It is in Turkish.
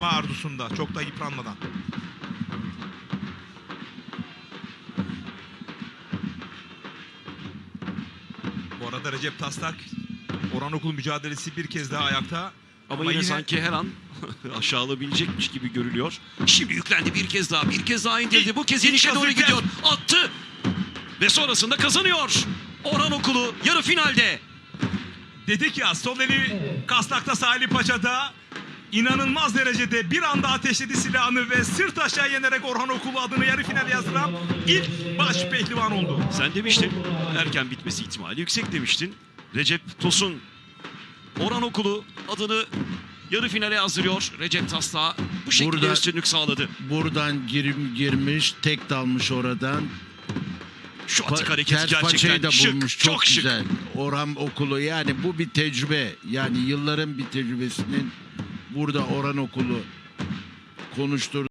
arzusunda çok da yıpranmadan. Bu arada Recep Taslak Orhan Okul mücadelesi bir kez daha ayakta. Ama, yine, sanki her an aşağılabilecekmiş gibi görülüyor. Şimdi yüklendi bir kez daha. Bir kez daha indirdi. Bu kez inişe doğru gidiyor. Attı. Ve sonrasında kazanıyor. Orhan Okulu yarı finalde. Dedik ya sol eli Kasnak'ta Salih Paşa'da inanılmaz derecede bir anda ateşledi silahını ve sırt aşağı yenerek Orhan Okulu adını yarı finale yazdıran ilk baş pehlivan oldu. Sen demiştin erken bitmesi ihtimali yüksek demiştin. Recep Tosun Orhan Okulu adını yarı finale yazdırıyor. Recep Tasla bu şekilde Burada- üstünlük sağladı. Buradan girim girmiş, tek dalmış oradan. Şu atık hareketi ters gerçekten da şık. bulmuş. Çok, çok şık. güzel. Orhan okulu yani bu bir tecrübe. Yani yılların bir tecrübesinin burada Orhan okulu konuşturdu.